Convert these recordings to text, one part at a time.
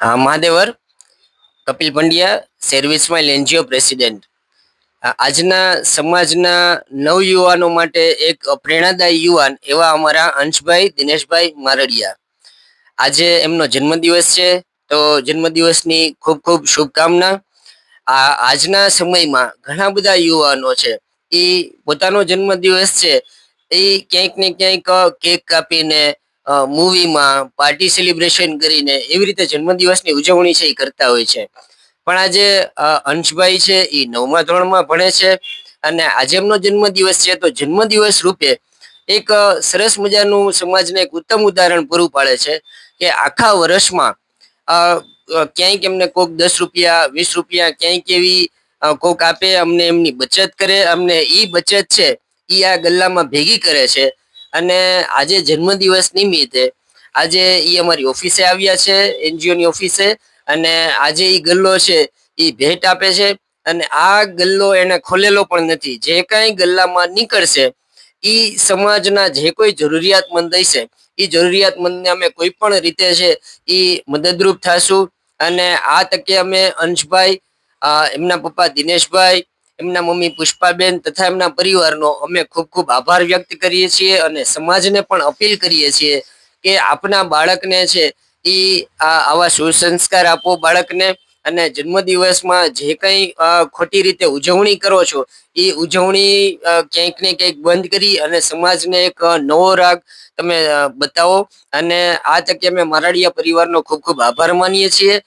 હા, મહાદેવર. Kapil Pandya service smile NGO president આજના સમાજના નવયુવાનો માટે એક પ્રેરણાદાયી યુવાન એવા અમારા અંશભાઈ, દિનેશભાઈ મારડિયા. આજે એમનો જન્મદિવસ છે, તો જન્મદિવસની ખૂબ ખૂબ શુભકામના. આ, આજના સમયમાં ઘણા બધા યુવાનો છે એ પોતાનો જન્મદિવસ છે એ ક્યાંક ને ક્યાંક કેક કાપીને મૂવીમાં પાર્ટી સેલિબ્રેશન કરીને એવી રીતે જન્મદિવસની ઉજવણી છે એ કરતા હોય છે. પણ આજે અંશભાઈ છે એ નવમા ધોરણમાં ભણે છે અને આજે એમનો જન્મદિવસ છે. તો જન્મદિવસ રૂપે એક સરસ મજાનું સમાજને એક ઉત્તમ ઉદાહરણ પૂરું પાડે છે કે આખા વર્ષમાં ક્યાંક એમને કોક દસ રૂપિયા, વીસ રૂપિયા, ક્યાંક એવી કોક આપે અમને એમની બચત કરે. અમને એ બચત છે એ આ ગલ્લામાં ભેગી કરે છે. અને આજે જન્મદિવસ નિમિત્તે આજે એ અમારી ઓફિસે આવ્યા છે, એનજીઓની ઓફિસે, અને આજે એ ગલ્લો છે એ ભેટ આપે છે, અને આ ગલ્લો એને ખોલેલો પણ નથી. જે કાંઈ ગલ્લામાં નીકળશે એ સમાજના જે કોઈ જરૂરિયાતમંદ હશે એ જરૂરિયાતમંદને અમે કોઈ પણ રીતે છે એ મદદરૂપ થાશું. અને આ તકે અમે અંશભાઈ એમના પપ્પા દિનેશભાઈ એમના મમ્મી પુષ્પાબેન તથા એમના પરિવારનો અમે ખૂબ ખૂબ આભાર વ્યક્ત કરીએ છીએ અને સમાજને પણ અપીલ કરીએ છીએ કે આપના બાળકને છે એ આવા સુસંસ્કાર આપો બાળકને અને જન્મદિવસમાં જે કંઈ ખોટી રીતે ઉજવણી કરો છો, એ ઉજવણી ક્યાંક ને ક્યાંક બંધ કરી અને સમાજને એક નવો રાગ તમે બતાવો અને આ તકે અમે મારાડિયા પરિવારનો ખૂબ ખૂબ આભાર માનીએ છીએ.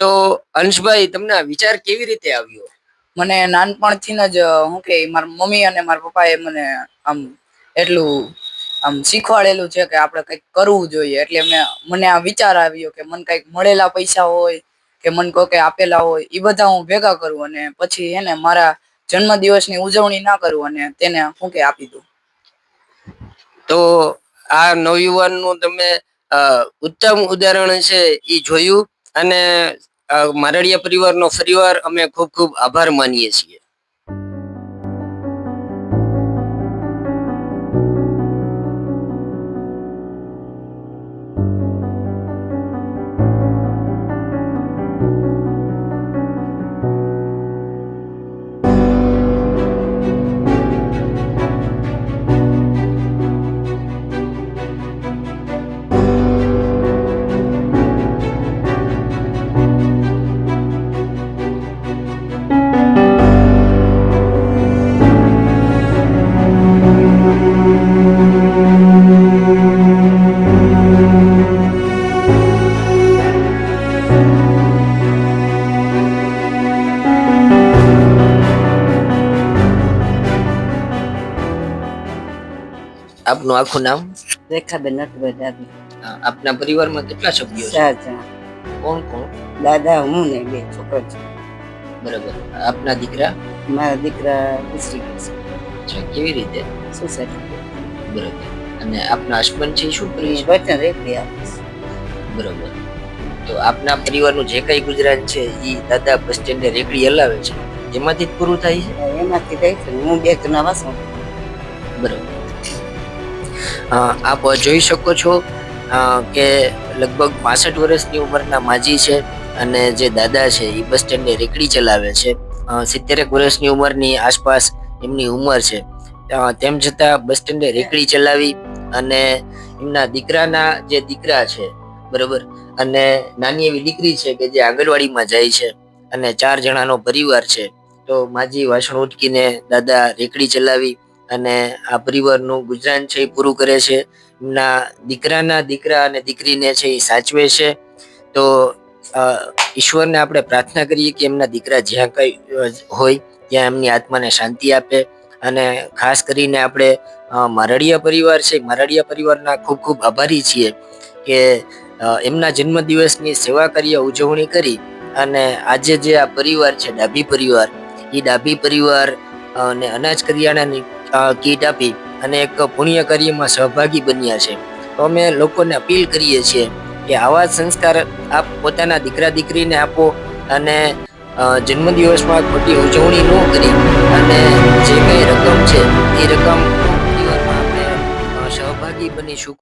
તો અંશભાઈ, તમને વિચાર કેવી રીતે આવ્યો? મને નાનપણથી જ, હું કે, મારા મમ્મી અને મારા પપ્પાએ મને આમ એટલું આમ શીખવાડેલું છે કે આપણે કંઈક કરવું જોઈએ. એટલે મેં, મને આ વિચાર આવ્યો કે મને કંઈક મળેલા પૈસા હોય કે મને કોકે આપેલા હોય એ બધા હું ભેગા કરું અને પછી એને મારા જન્મદિવસની ઉજવણી ના કરું અને તેને હું કે આપી દઉં. તો આ નવયુવાનનું તમે ઉત્તમ ઉદાહરણ છે એ જોયું અને મારડિયા પરિવારનો ફરીવાર અમે ખૂબ ખૂબ આભાર માનીએ છીએ. આપનું આખું નામ? રેખાબેન નટભાઈ અ, આપના પરિવારમાં કેટલા સભ્યો છે? શાહજહાં કોણ કોણ? દાદા હું ને બે છોકરો છે. બરાબર. આપના દીકરા? મારા દીકરા ગુજરી ગયા છે. કેવી રીતે? સોસાયટી બરાબર. અને આપના હસબન્ડ છે શું કરે છે? વચન રેખી બરાબર. તો આપના પરિવારનું જે કઈ ગુજરાત છે એ દાદા બસ સ્ટેન્ડે રેકડી હલાવે છે. એમાંથી જ પૂરું થાય છે? એમાંથી થાય છે. હું બે જણા વાસણ. બરાબર. આપ જોઈ શકો છો કે લગભગ પાસઠ વર્ષની ઉંમરના માજી છે અને જે દાદા છે એ બસ સ્ટેન્ડે રેકડી ચલાવે છે. સિત્તેરેક વર્ષની ઉંમરની આસપાસ એમની ઉંમર છે. તેમ છતાં બસ સ્ટેન્ડે રેકડી ચલાવી અને એમના દીકરાના જે દીકરા છે, બરોબર, અને નાની એવી દીકરી છે કે જે આંગણવાડીમાં જાય છે અને ચાર જણાનો પરિવાર છે, તો માજી વાસણ ઉટકીને દાદા રેકડી ચલાવી અને આ પરિવારનું ગુજરાન છે એ પૂરું કરે છે. એમના દીકરાના દીકરા અને દીકરીને છે એ સાચવે છે. તો ઈશ્વરને આપણે પ્રાર્થના કરીએ કે એમના દીકરા જ્યાં કંઈ હોય, ત્યાં એમની આત્માને શાંતિ આપે. અને ખાસ કરીને આપણે મરડિયા પરિવાર છે, મરડિયા પરિવારના ખૂબ ખૂબ આભારી છીએ કે એમના જન્મદિવસની સેવા કાર્ય ઉજવણી કરી. અને આજે જે આ પરિવાર છે, ડાભી પરિવાર, એ ડાભી પરિવાર અને અનાજ કરિયાણાની કીટ આપી અને એક પુણ્ય કાર્યમાં સહભાગી બન્યા છે. તો અમે લોકોને અપીલ કરીએ છીએ કે આવા સંસ્કાર આપ પોતાના દીકરા દીકરીને આપો અને જન્મદિવસમાં ખોટી ઉજવણી ન કરી અને જે કંઈ રકમ છે એ રકમ પરિવારમાં આપણે સહભાગી બનીશું.